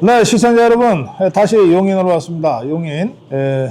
네, 시청자 여러분, 다시 용인으로 왔습니다. 용인. 에,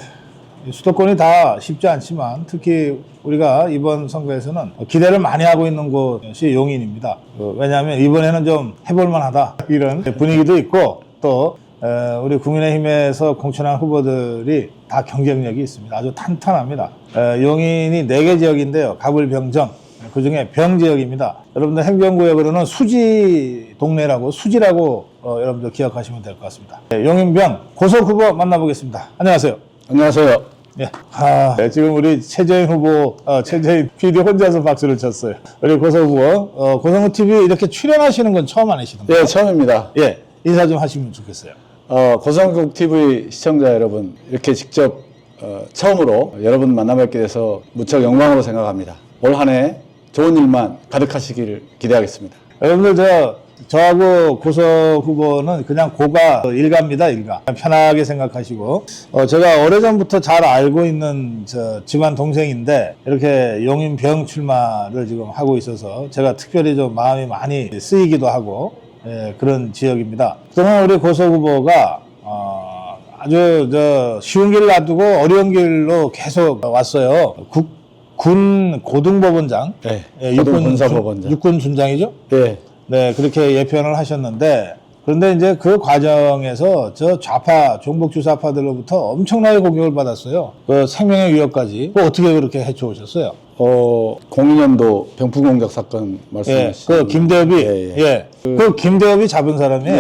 수도권이 다 쉽지 않지만 특히 우리가 이번 선거에서는 기대를 많이 하고 있는 곳이 용인입니다. 어, 왜냐하면 이번에는 좀 해볼만 하다. 이런 분위기도 있고 또 에, 우리 국민의힘에서 공천한 후보들이 다 경쟁력이 있습니다. 아주 탄탄합니다. 에, 용인이 네개 지역인데요. 가불병정, 그 중에 병지역입니다. 여러분들 행정구역으로는 수지 동네라고 수지라고 어, 여러분들 기억하시면 될 것 같습니다. 네, 용인병 고석 후보 만나보겠습니다. 안녕하세요. 안녕하세요. 예. 아, 네, 지금 우리 최재인 후보, 어, 최재인 PD 혼자서 박수를 쳤어요. 우리 고석 후보, 어, 고성우 TV 이렇게 출연하시는 건 처음 아니시던가요? 예, 처음입니다. 예. 인사 좀 하시면 좋겠어요. 어, 고성국 TV 시청자 여러분, 이렇게 직접 어, 처음으로 여러분 만나뵙게 돼서 무척 영광으로 생각합니다. 올 한 해 좋은 일만 가득하시기를 기대하겠습니다. 여러분들 저 저하고 고석 후보는 그냥 고가 일가입니다 일가 편하게 생각하시고 어, 제가 오래전부터 잘 알고 있는 저 집안 동생인데 이렇게 용인 병 출마를 지금 하고 있어서 제가 특별히 좀 마음이 많이 쓰이기도 하고 예, 그런 지역입니다. 그동안 우리 고석 후보가 어, 아주 저 쉬운 길을 놔두고 어려운 길로 계속 왔어요. 국, 군 고등법원장 네, 예, 고등군사법원장. 준- 육군 준장이죠? 예, 네, 그렇게 예편을 하셨는데 그런데 이제 그 과정에서 저 좌파 종북 주 사파들로부터 엄청나게 공격을 받았어요. 그 생명의 위협까지. 그 어떻게 그렇게 해쳐오셨어요? 어, 02년도 병풍 공작 사건 예, 말씀하시죠. 그 김대엽이 예, 예, 예. 그 김대엽이 잡은 사람이에요.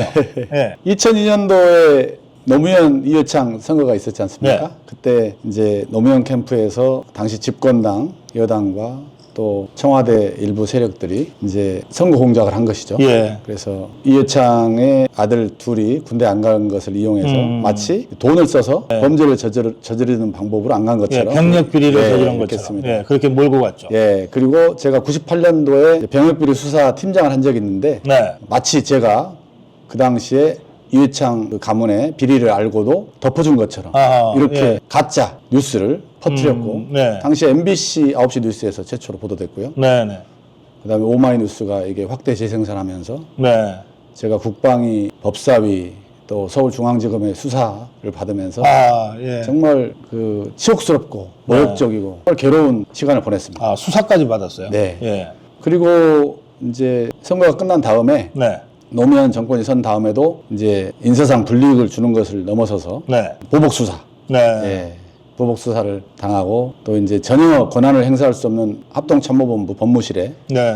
예, 2002년도에 노무현 이회창 선거가 있었지 않습니까? 네. 그때 이제 노무현 캠프에서 당시 집권당 여당과 또 청와대 일부 세력들이 이제 선거 공작을 한 것이죠. 예. 그래서 이회창의 아들 둘이 군대 안 간 것을 이용해서 음. 마치 돈을 써서 범죄를 저지르, 저지르는 방법으로 안간 예, 것처럼 병력 비리를 예, 저지른 것처럼. 예, 그렇게 몰고 갔죠. 예, 그리고 제가 98년도에 병역 비리 수사 팀장을 한 적이 있는데 네, 마치 제가 그 당시에 이회창 그 가문의 비리를 알고도 덮어준 것처럼 아하, 이렇게 예. 가짜 뉴스를 퍼뜨렸고 음, 네. 당시 MBC 9시 뉴스에서 최초로 보도됐고요. 네, 네, 그다음에 오마이뉴스가 이게 확대 재생산하면서 네. 제가 국방위, 법사위 또 서울중앙지검의 수사를 받으면서 아, 예. 정말 그 치욕스럽고 모욕적이고 정말 괴로운 시간을 보냈습니다. 아, 수사까지 받았어요. 네. 예, 그리고 이제 선거가 끝난 다음에 네, 노무현 정권이 선 다음에도 이제 인사상 불이익을 주는 것을 넘어서서 네, 보복 수사, 네. 예, 보복 수사를 당하고 또 이제 전혀 권한을 행사할 수 없는 합동 참모본부 법무실에 네.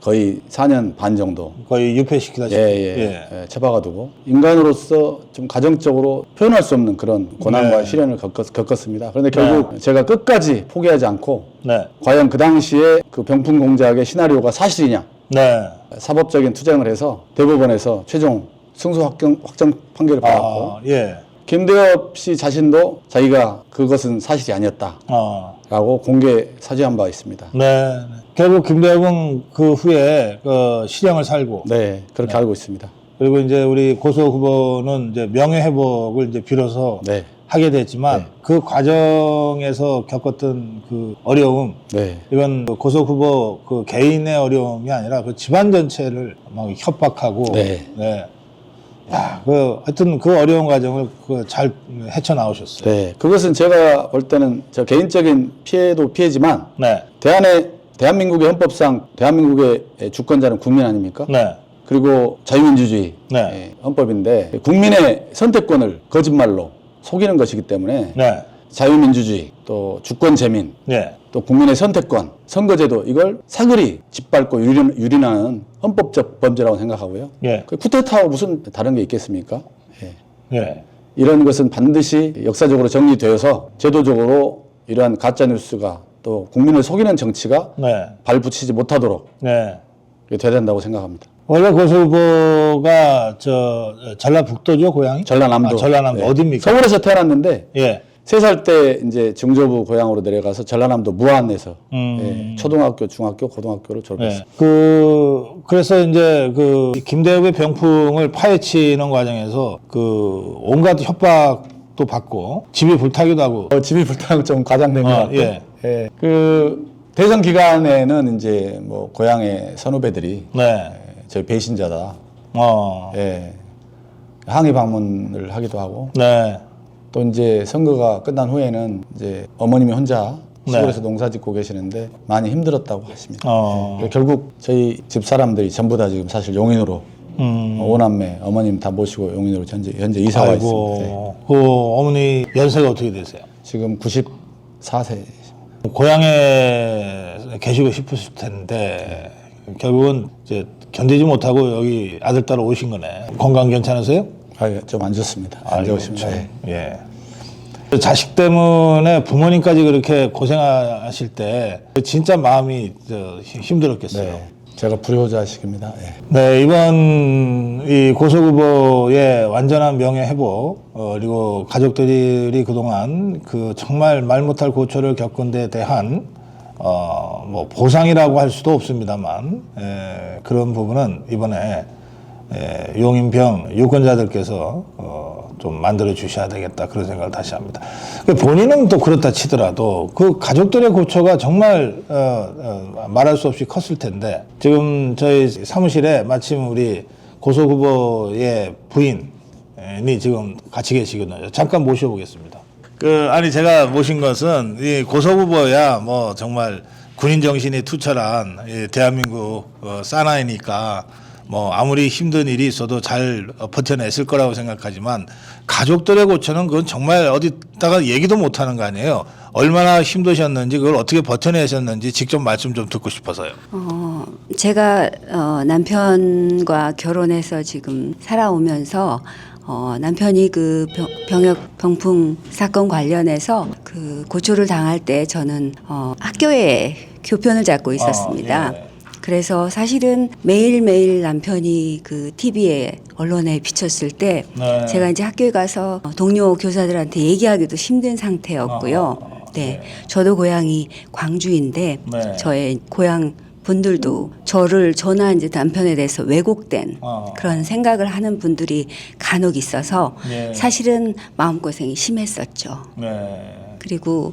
거의 4년 반 정도 거의 유폐시키다시피. 예, 예, 예, 처박아 두고 인간으로서 좀 가정적으로 표현할 수 없는 그런 고난과 네. 시련을 겪었, 겪었습니다. 그런데 결국 제가 끝까지 포기하지 않고 네, 과연 그 당시에 그 병풍 공작의 시나리오가 사실이냐 네. 사법적인 투쟁을 해서 대법원에서 최종 승소 확정, 확정 판결을 받았고 아, 예. 김대엽 씨 자신도 자기가 그것은 사실이 아니었다라고 어, 공개 사죄한 바 있습니다. 네. 결국 김대엽은 그 후에 그 실형을 살고 네, 그렇게 알고 있습니다. 그리고 이제 우리 고소 후보는 이제 명예 회복을 이제 빌어서 네, 하게 됐지만 그 과정에서 겪었던 그 어려움 네, 이건 그 고소 후보 그 개인의 어려움이 아니라 그 집안 전체를 막 협박하고 네. 네. 야, 그 하여튼 그 어려운 과정을 그 잘 헤쳐 나오셨어요. 네. 그것은 제가 볼 때는 저 개인적인 피해도 피해지만 네. 대한의 대한민국의 헌법상 대한민국의 주권자는 국민 아닙니까? 네. 그리고 자유민주주의 네. 예, 헌법인데 국민의 선택권을 거짓말로 속이는 것이기 때문에 네. 자유민주주의 또 주권 재민 네. 또 국민의 선택권, 선거제도 이걸 사그리 짓밟고 유린, 유린하는 헌법적 범죄라고 생각하고요. 예. 그 쿠데타와 무슨 다른 게 있겠습니까? 예. 예. 이런 것은 반드시 역사적으로 정리되어서 제도적으로 이러한 가짜 뉴스가 또 국민을 속이는 정치가 네. 발붙이지 못하도록 네. 돼야 된다고 생각합니다. 원래 고소 후보가 저 전라북도죠 고향이? 전라남도. 아, 전라남도 네. 어디입니까? 서울에서 태어났는데 예. 세 살 때 이제 증조부 고향으로 내려가서 전라남도 무안에서 음. 예, 초등학교, 중학교, 고등학교를 졸업했어요. 네. 그 그래서 이제 그 김대엽의 병풍을 파헤치는 과정에서 그 온갖 협박도 받고 집이 불타기도 하고 어, 집이 불타는 좀 과장된 것 아, 같고. 예. 예. 그 대선 기간에는 이제 뭐 고향의 선후배들이 네. 저 배신자다. 어. 예. 항의 방문을 하기도 하고 네. 또 이제 선거가 끝난 후에는 이제 어머님이 혼자 네. 시골에서 농사 짓고 계시는데 많이 힘들었다고 하십니다. 어. 결국 저희 집 사람들이 전부 다 지금 사실 용인으로 음. 오남매 어머님 다 모시고 용인으로 현재 현재 이사 와 있습니다. 네. 그 어머니 연세가 어떻게 되세요? 지금 94세. 고향에 계시고 싶으실 텐데 결국은 이제 견디지 못하고 여기 아들 따라 오신 거네. 건강 괜찮으세요? 좀안 좋습니다. 안 아이고. 참. 예. 예. 자식 때문에 부모님까지 그렇게 고생하실 때 진짜 마음이 저 힘- 힘들었겠어요. 네. 제가 불효자식입니다. 예. 네, 이번 이 고속 후보의 완전한 명예 회복, 어, 그리고 가족들이 그동안 그 정말 말 못할 고초를 겪은 데 대한 어, 뭐 보상이라고 할 수도 없습니다만 에, 그런 부분은 이번에 에, 용인병 유권자들께서 어, 좀 만들어 주셔야 되겠다 그런 생각을 다시 합니다. 그 본인은 또 그렇다 치더라도 그 가족들의 고초가 정말 어, 어, 말할 수 없이 컸을 텐데 지금 저희 사무실에 마침 우리 고속 후보의 부인이 지금 같이 계시거든요. 잠깐 모셔보겠습니다. 그 아니 제가 모신 것은 이 고속 후보야 뭐 정말 군인 정신이 투철한 이 대한민국 어, 사나이니까 뭐 아무리 힘든 일이 있어도 잘 어, 버텨냈을 거라고 생각하지만 가족들의 고초는 그건 정말 어디다가 얘기도 못 하는 거 아니에요. 얼마나 힘드셨는지 그걸 어떻게 버텨내셨는지 직접 말씀 좀 듣고 싶어서요. 어, 제가 어, 남편과 결혼해서 지금 살아오면서 어, 남편이 그 병, 병역 병풍 사건 관련해서 그 고초를 당할 때 저는 어, 학교에 교편을 잡고 있었습니다. 아, 예. 그래서 사실은 매일매일 남편이 그 TV에 언론에 비쳤을 때 네. 제가 이제 학교에 가서 동료 교사들한테 얘기하기도 힘든 상태였고요. 아, 네. 저도 고향이 광주인데 네. 저의 고향 분들도 저를 저나 이제 남편에 대해서 왜곡된 아. 그런 생각을 하는 분들이 간혹 있어서 예. 사실은 마음고생이 심했었죠. 네. 그리고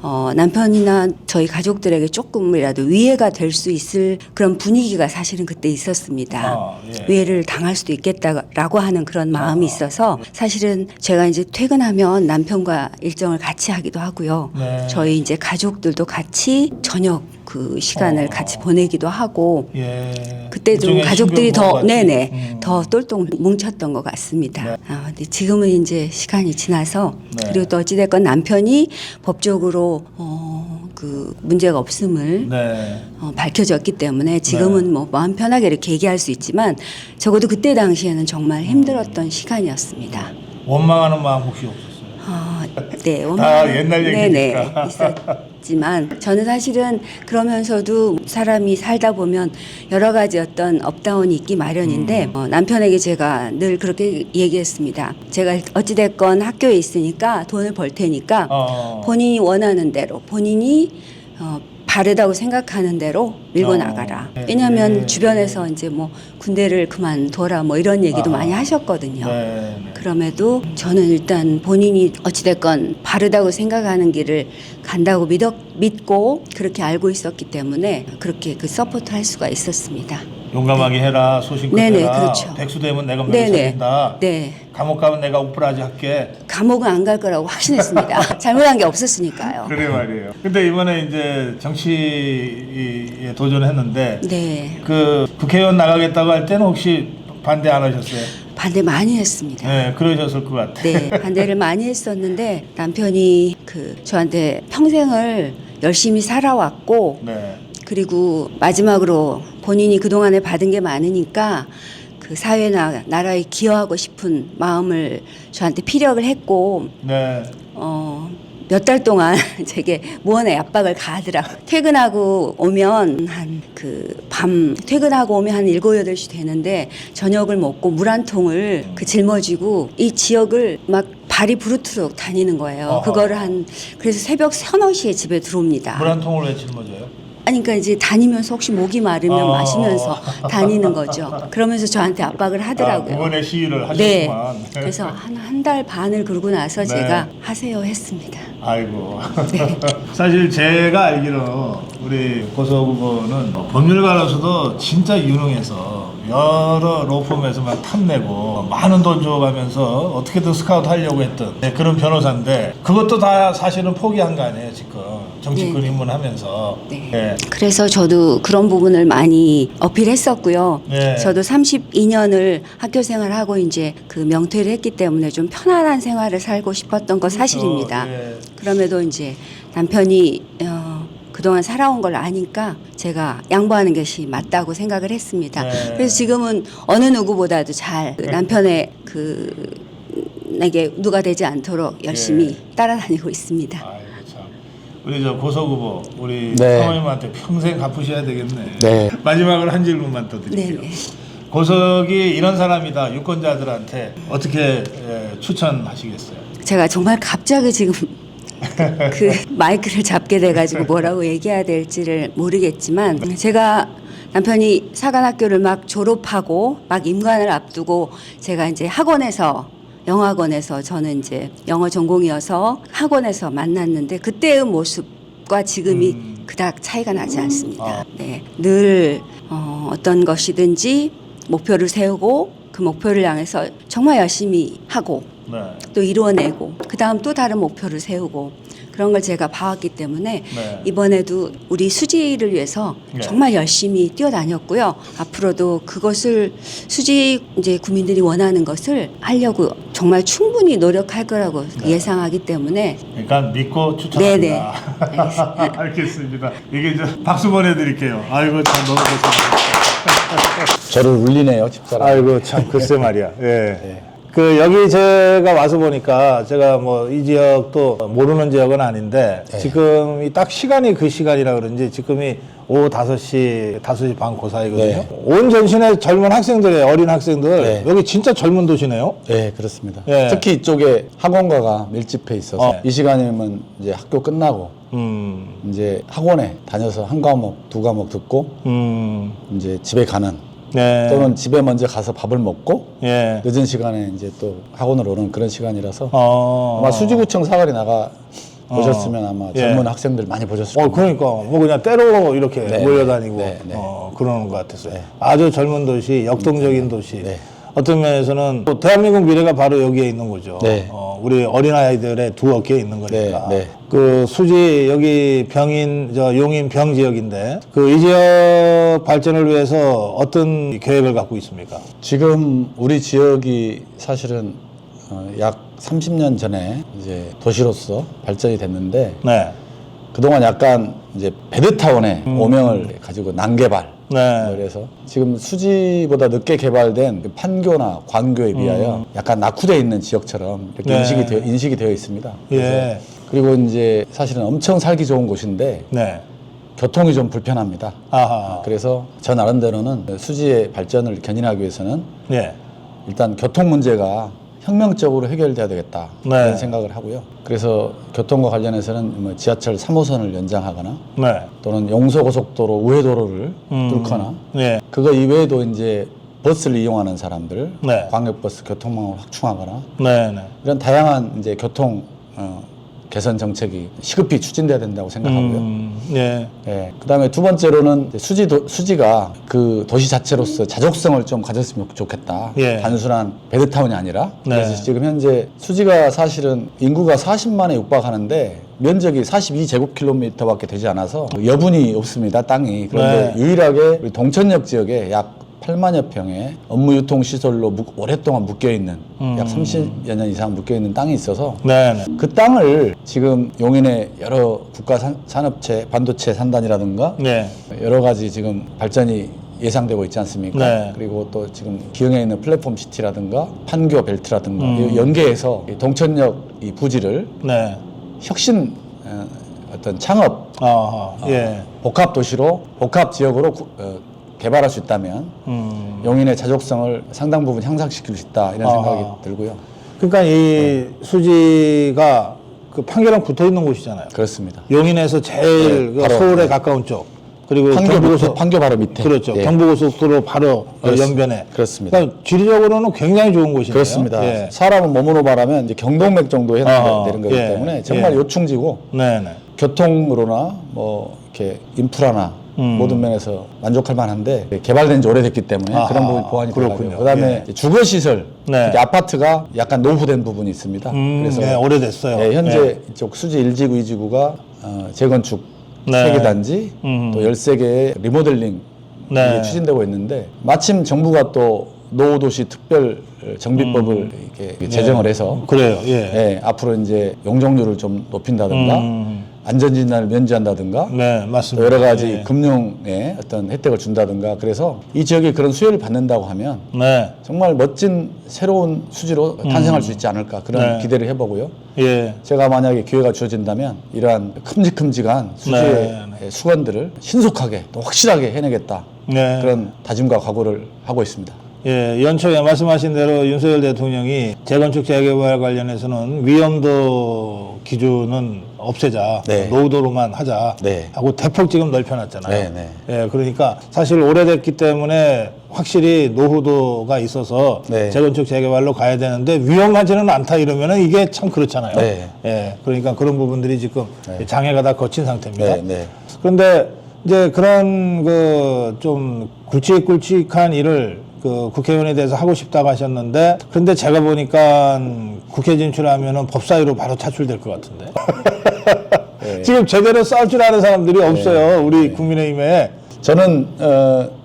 어, 남편이나 저희 가족들에게 조금이라도 위해가 될 수 있을 그런 분위기가 사실은 그때 있었습니다. 아, 예. 위해를 당할 수도 있겠다라고 하는 그런 마음이 아, 있어서 사실은 제가 이제 퇴근하면 남편과 일정을 같이 하기도 하고요. 네. 저희 이제 가족들도 같이 저녁 그 시간을 어. 같이 보내기도 하고 예. 그때 좀 일종의 가족들이 더 같이. 네네 음. 더 똘똘 뭉쳤던 것 같습니다. 네. 아, 근데 지금은 이제 시간이 지나서 네. 그리고 또 어찌됐건 남편이 법적으로 어, 그 문제가 없음을 네. 어, 밝혀졌기 때문에 지금은 뭐 마음 편하게 이렇게 얘기할 수 있지만 적어도 그때 당시에는 정말 힘들었던 시간이었습니다. 원망하는 마음 혹시 없었어요? 아, 네, 다 옛날 네네, 얘기니까. 있었 지만 저는 사실은 그러면서도 사람이 살다 보면 여러 가지 어떤 업다운이 있기 마련인데 음. 어, 남편에게 제가 늘 그렇게 얘기했습니다. 제가 어찌됐건 학교에 있으니까 돈을 벌 테니까 어. 본인이 원하는 대로 본인이 어, 바르다고 생각하는 대로 밀고 어, 나가라. 네, 왜냐하면 네. 주변에서 이제 뭐 군대를 그만둬라 뭐 이런 얘기도 아. 많이 하셨거든요. 네. 네. 그럼에도 저는 일단 본인이 어찌됐건 바르다고 생각하는 길을 간다고 믿어, 믿고 그렇게 알고 있었기 때문에 그렇게 그 서포트 할 수가 있었습니다. 용감하게 해라 소신껏 네네, 해라 그렇죠. 백수 되면 내가 네네. 매사진다 네. 감옥 가면 내가 우프라지 할게 감옥은 안 갈 거라고 확신했습니다. 잘못한 게 없었으니까요. 그래 말이에요 근데 이번에 이제 정치에 도전했는데 네. 그 국회의원 나가겠다고 할 때는 혹시 반대 안 하셨어요? 반대 많이 했습니다. 네 그러셨을 것 같아 네, 반대를 많이 했었는데 남편이 그 저한테 평생을 열심히 살아왔고 네. 그리고 마지막으로 본인이 그동안에 받은 게 많으니까 그 사회나 나라에 기여하고 싶은 마음을 저한테 피력을 했고 네. 어, 몇 달 동안 제게 무언의 압박을 가하더라고요. 퇴근하고 오면 한 그 밤 퇴근하고 오면 한 일곱 여덟 시 되는데 저녁을 먹고 물 한 통을 그 짊어지고 이 지역을 막 발이 부르트럭 다니는 거예요. 어허. 그거를 한 그래서 새벽 서너 시에 집에 들어옵니다. 물 한 통을 왜 짊어져요? 아니 그러니까 이제 다니면서 혹시 목이 마르면 어. 마시면서 다니는 거죠. 그러면서 저한테 압박을 아, 하더라고요. 그번에 시위를 네. 하셨구만 그래서 한 한 달 반을 그러고 나서 네. 제가 하세요 했습니다. 아이고. 네. 사실 제가 알기로 우리 후보는 법률가로서도 진짜 유능해서 여러 로펌에서 막 탐내고 많은 돈 줘가면서 어떻게든 스카우트 하려고 했던 네, 그런 변호사인데 그것도 다 사실은 포기한 거 아니에요 지금 정치권 입문하면서 네. 예. 그래서 저도 그런 부분을 많이 어필했었고요. 네. 저도 32년을 학교 생활하고 이제 그 명퇴를 했기 때문에 좀 편안한 생활을 살고 싶었던 거 사실입니다. 어, 예. 그럼에도 이제 남편이 어, 그동안 살아온 걸 아니까 제가 양보하는 것이 맞다고 생각을 했습니다. 네. 그래서 지금은 어느 누구보다도 잘그 남편의 그 내게 누가 되지 않도록 열심히 예. 따라다니고 있습니다. 아이고 참 우리 저 고석 후보 우리 네. 사모님한테 평생 갚으셔야 되겠네. 네. 마지막으로 한 질문만 더 드릴게요. 네네. 고석이 이런 사람이다 유권자들한테 어떻게 예, 추천하시겠어요? 제가 정말 갑자기 지금 그 마이크를 잡게 돼가지고 뭐라고 얘기해야 될지를 모르겠지만 제가 남편이 사관학교를 막 졸업하고 막 임관을 앞두고 제가 이제 학원에서 영어학원에서 저는 이제 영어 전공이어서 학원에서 만났는데 그때의 모습과 지금이 음. 그닥 차이가 나지 않습니다. 아. 네, 늘 어, 어떤 것이든지 목표를 세우고 그 목표를 향해서 정말 열심히 하고 네. 또 이루어내고 그 다음 또 다른 목표를 세우고 그런 걸 제가 봐왔기 때문에 네. 이번에도 우리 수지를 위해서 네. 정말 열심히 뛰어다녔고요. 앞으로도 그것을 수지 이제 국민들이 원하는 것을 하려고 정말 충분히 노력할 거라고 네. 예상하기 때문에 그러니까 믿고 네네. 추천합니다. 알겠습니다. 이게 이제 박수 보내드릴게요. 아이고 참 너무 고생하셨습니다. 저를 울리네요, 집사람. 아이고 참 글쎄 말이야. 예. 네. 그 여기 제가 와서 보니까 제가 뭐 이 지역도 모르는 지역은 아닌데 네. 지금이 딱 시간이 그 시간이라 그런지 지금이 오후 5시, 5시 반 그 사이거든요. 네. 온 전신의 젊은 학생들의 어린 학생들 네. 여기 진짜 젊은 도시네요. 네, 그렇습니다. 예. 특히 이쪽에 학원가가 밀집해 있어서 어. 이 시간이면 이제 학교 끝나고 음. 이제 학원에 다녀서 한 과목, 두 과목 듣고 음. 이제 집에 가는 네. 또는 집에 먼저 가서 밥을 먹고 예. 늦은 시간에 이제 또 학원을 오는 그런 시간이라서 어. 아마 수지구청 사거리 나가 보셨으면 아마 예. 젊은 학생들 많이 보셨을 어, 겁니다. 그러니까 뭐 그냥 때로 이렇게 네, 몰려다니고 네, 네. 어, 그러는 것 같았어요. 네. 아주 젊은 도시, 역동적인 도시. 네. 어떤 면에서는 또 대한민국 미래가 바로 여기에 있는 거죠. 네. 어, 우리 어린아이들의 두 어깨에 있는 거니까. 네, 네. 그 수지 여기 병인 저 용인 병 지역인데 그 이 지역 발전을 위해서 어떤 계획을 갖고 있습니까? 지금 우리 지역이 사실은 어, 약 30년 전에 이제 도시로서 발전이 됐는데 네. 그동안 약간 이제 베드타운의 오명을 가지고 난개발 음. 네. 그래서 지금 수지보다 늦게 개발된 그 판교나 관교에 비하여 약간 낙후되어 있는 지역처럼 이렇게 음. 네. 인식이, 되어, 인식이 되어 있습니다. 예. 그리고 이제 사실은 엄청 살기 좋은 곳인데 네. 교통이 좀 불편합니다. 아하. 그래서 저 나름대로는 수지의 발전을 견인하기 위해서는 예. 일단 교통 문제가 혁명적으로 해결돼야 되겠다 네. 그런 생각을 하고요. 그래서 교통과 관련해서는 뭐 지하철 3호선을 연장하거나 네. 또는 용서고속도로 우회도로를 음. 뚫거나 예. 그거 이외에도 이제 버스를 이용하는 사람들, 네. 광역버스 교통망을 확충하거나 네. 네. 이런 다양한 이제 교통 어, 개선 정책이 시급히 추진돼야 된다고 생각하고요. 음, 예. 예. 그다음에 두 번째로는 수지 도, 수지가 그 도시 자체로서 자족성을 좀 가졌으면 좋겠다. 예. 단순한 베드타운이 아니라 네. 그래서 지금 현재 수지가 사실은 인구가 40만에 육박하는데 면적이 42제곱킬로미터밖에 되지 않아서 여분이 없습니다. 땅이 그런데 네. 유일하게 우리 동천역 지역에 약 8만여 평의 업무 유통 시설로 묵- 오랫동안 묶여 있는 음. 약 30여 년 이상 묶여 있는 땅이 있어서 네. 네. 그 땅을 지금 용인의 여러 국가 산, 산업체, 반도체 산단이라든가 네. 여러 가지 지금 발전이 예상되고 있지 않습니까? 네. 그리고 또 지금 기흥에 있는 플랫폼 시티라든가 판교 벨트라든가 음. 이 연계해서 이 동천역 이 부지를 네. 혁신 어, 어떤 창업 아하. 예. 복합 도시로 복합 지역으로 구- 어, 개발할 수 있다면 음. 용인의 자족성을 상당 부분 향상시킬 수 있다 이런 아. 생각이 들고요. 그러니까 이 수지가 그 판교랑 붙어 있는 곳이잖아요. 그렇습니다. 용인에서 제일 네, 그 바로, 서울에 네. 가까운 쪽. 그리고 판교 경부고속 판교 바로 밑에 그렇죠. 예. 경부고속도로 바로 그 그렇습- 연변에. 그렇습니다. 그러니까 지리적으로는 굉장히 좋은 곳이네요. 그렇습니다. 예. 사람은 몸으로 말하면 이제 경동맥 정도 해야 아하, 되는 거기 예, 때문에 정말 예. 요충지고 네, 네. 교통으로나 뭐 이렇게 인프라나 모든 면에서 만족할 만한데 개발된 지 오래됐기 때문에 아하, 그런 부분이 보완이 그렇군요. 되고요. 그다음에 주거 시설, 네. 아파트가 약간 노후된 부분이 있습니다. 음, 그래서 네, 오래됐어요. 예, 현재 네. 이쪽 수지 1지구, 2지구가 어, 재건축 네. 세 3개 단지 음. 또 13개의 리모델링 네. 이 추진되고 있는데 마침 정부가 또 노후도시 특별 정비법을 이렇게 제정을 해서 그래요. 예. 예, 앞으로 이제 용적률을 좀 높인다든가 음. 안전진단을 면제한다든가 네, 또 맞습니다. 여러 가지 예. 금융의 어떤 혜택을 준다든가 그래서 이 지역이 그런 수혜를 받는다고 하면 네. 정말 멋진 새로운 수지로 탄생할 수 있지 않을까 그런 네. 기대를 해보고요. 예. 제가 만약에 기회가 주어진다면 이러한 큼직큼직한 수지의 네, 수건들을 신속하게 또 확실하게 해내겠다 네. 그런 다짐과 각오를 하고 있습니다. 예, 연초에 말씀하신 대로 윤석열 대통령이 재건축 재개발 관련해서는 위험도 기준은 없애자, 네. 노후도로만 하자 네. 하고 대폭 지금 넓혀놨잖아요. 네, 네. 예, 그러니까 사실 오래됐기 때문에 확실히 노후도가 있어서 네. 재건축 재개발로 가야 되는데 위험하지는 않다 이러면은 이게 참 그렇잖아요. 네. 예, 그러니까 그런 부분들이 지금 네. 장애가 다 거친 상태입니다. 네, 네. 그런데 이제 그런 그 좀 굵직굵직한 일을 그 국회의원에 대해서 하고 싶다고 하셨는데 근데 제가 보니까 국회 진출하면은 법사위로 바로 차출될 것 같은데 네. 지금 제대로 싸울 줄 아는 사람들이 없어요 우리 국민의힘에 저는 어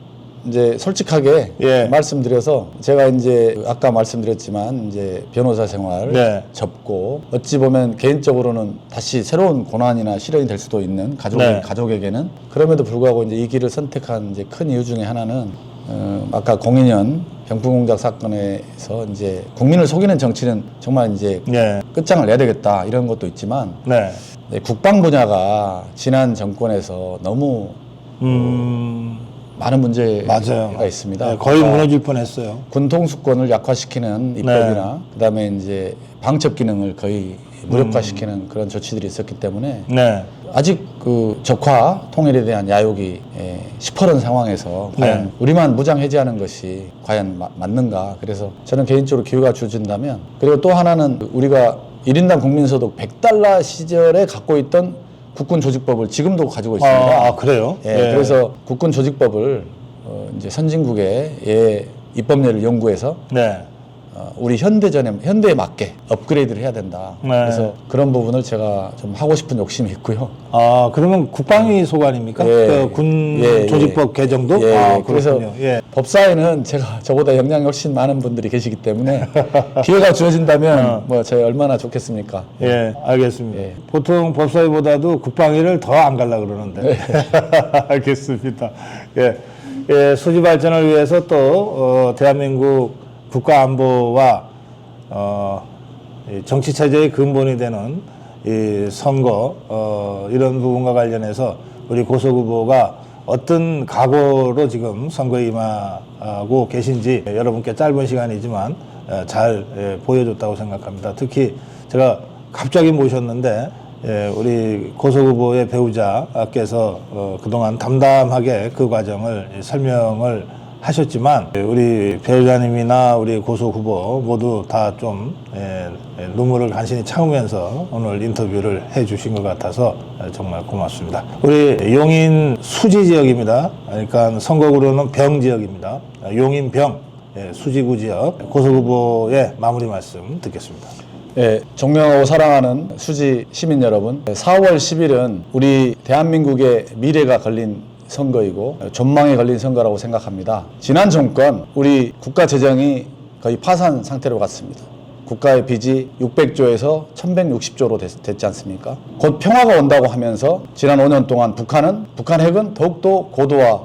이제 솔직하게 예. 말씀드려서 제가 이제 아까 말씀드렸지만 이제 변호사 생활 네. 접고 어찌 보면 개인적으로는 다시 새로운 고난이나 시련이 될 수도 있는 가족 네. 가족에게는 그럼에도 불구하고 이제 이 길을 선택한 이제 큰 이유 중에 하나는 어 아까 공인현 병풍공작 사건에서 이제 국민을 속이는 정치는 정말 이제 네, 끝장을 내야 되겠다 이런 것도 있지만 네, 네, 국방 분야가 지난 정권에서 너무 음 많은 문제가 맞아요. 있습니다. 네, 거의 그러니까 무너질 뻔했어요. 군 통수권을 약화시키는 입법이나 그다음에 이제 방첩 기능을 거의 무력화시키는 그런 조치들이 있었기 때문에 네, 아직 그 적화 통일에 대한 야욕이 예, 시퍼런 상황에서 과연 네. 우리만 무장 해제하는 것이 과연 마- 맞는가 그래서 저는 개인적으로 기회가 주어진다면 그리고 또 하나는 우리가 1인당 국민소득 100달러 시절에 갖고 있던 국군 조직법을 지금도 가지고 있습니다. 아, 아, 그래요? 예, 예. 그래서 국군 조직법을 어, 이제 선진국의 예, 입법례를 연구해서 네, 어, 우리 현대전에 현대에 맞게 업그레이드를 해야 된다. 네. 그래서 그런 부분을 제가 좀 하고 싶은 욕심이 있고요. 아 그러면 국방위 소관입니까? 예. 그군 예, 조직법 예. 개정도? 예, 아, 예. 그래서. 예. 법사에는 제가 저보다 역량이 훨씬 많은 분들이 계시기 때문에 기회가 주어진다면 뭐 저희 얼마나 좋겠습니까? 예, 알겠습니다. 예. 보통 법사위보다도 국방위를 더 안 갈라 그러는데. 알겠습니다. 예. 예, 수지 발전을 위해서 또, 어, 대한민국 국가 안보와, 어, 이 정치 체제의 근본이 되는 이 선거, 어, 이런 부분과 관련해서 우리 고속 후보가 어떤 각오로 지금 선거에 임하고 계신지 여러분께 짧은 시간이지만 어, 잘 예, 보여줬다고 생각합니다. 특히 제가 갑자기 모셨는데 예, 우리 고속 후보의 배우자께서 어, 그동안 담담하게 그 과정을 설명을 하셨지만 예, 우리 배우자님이나 우리 고속 후보 모두 다좀 예, 눈물을 간신히 참으면서 오늘 인터뷰를 해주신 것 같아서 예, 정말 고맙습니다. 우리 용인 수지 지역입니다. 그러니까 선거구로는 병 지역입니다. 용인 병 예, 수지구 지역 고속 후보의 마무리 말씀 듣겠습니다. 예, 존경하고 사랑하는 수지 시민 여러분, 4월 10일은 우리 대한민국의 미래가 걸린 선거이고 전망이 걸린 선거라고 생각합니다. 지난 정권 우리 국가 재정이 거의 파산 상태로 갔습니다. 국가의 빚이 600조에서 1160조로 됐, 지 않습니까? 곧 평화가 온다고 하면서 지난 5년 동안 북한은 북한 핵은 더욱더 고도화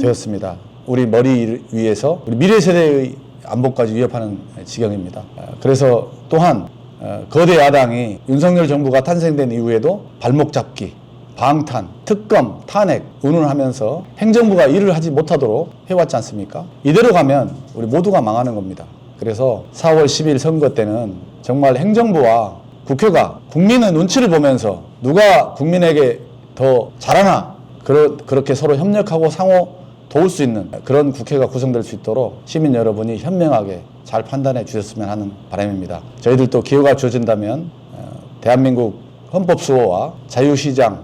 되었습니다. 우리 머리 위에서 우리 미래 세대의 안보까지 위협하는 지경입니다. 어, 그래서 또한 어, 거대 야당이 윤석열 정부가 탄생된 이후에도 발목 잡기, 방탄, 특검, 탄핵, 운운하면서 행정부가 일을 하지 못하도록 해왔지 않습니까? 이대로 가면 우리 모두가 망하는 겁니다. 그래서 4월 10일 선거 때는 정말 행정부와 국회가 국민의 눈치를 보면서 누가 국민에게 더 잘하나 그러, 그렇게 서로 협력하고 상호 도울 수 있는 그런 국회가 구성될 수 있도록 시민 여러분이 현명하게 잘 판단해 주셨으면 하는 바람입니다. 저희들도 기회가 주어진다면 어, 대한민국 헌법 수호와 자유시장,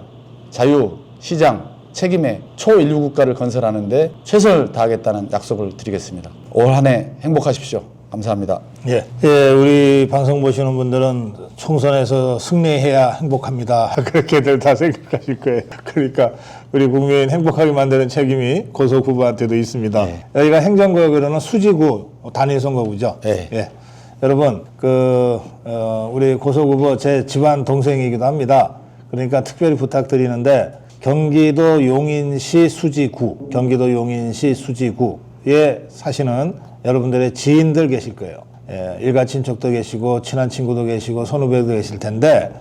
자유 시장 책임의 초인류 국가를 건설하는데 최선을 다하겠다는 약속을 드리겠습니다. 올 한 해 행복하십시오. 감사합니다. 예. 예, 우리 방송 보시는 분들은 총선에서 승리해야 행복합니다. 그렇게들 다 생각하실 거예요. 그러니까 우리 국민 행복하게 만드는 책임이 고속 후보한테도 있습니다. 여기가 행정구역으로는 수지구 단위선거구죠. 네. 예. 여러분, 그, 어, 우리 고속 후보 제 집안 동생이기도 합니다. 그러니까 특별히 부탁드리는데 경기도 용인시 수지구, 경기도 용인시 수지구에 사시는 여러분들의 지인들 계실 거예요. 예, 일가 친척도 계시고 친한 친구도 계시고 선후배도 계실 텐데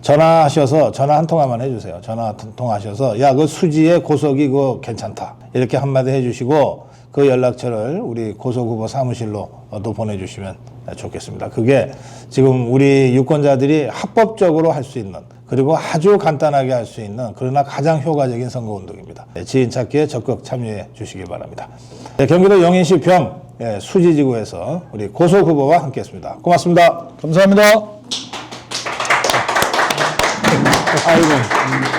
전화하셔서 전화 한 통화만 해주세요. 전화 한 통화하셔서 야 그 수지의 고속이 그거 괜찮다 이렇게 한마디 해주시고 그 연락처를 우리 고속 후보 사무실로 또 보내주시면 좋겠습니다. 그게 지금 우리 유권자들이 합법적으로 할 수 있는 그리고 아주 간단하게 할 수 있는 그러나 가장 효과적인 선거운동입니다. 네, 지인 찾기에 적극 참여해 주시기 바랍니다. 네, 경기도 영인시 병 예, 수지지구에서 우리 고속 후보와 함께했습니다. 고맙습니다. 감사합니다. 아이고.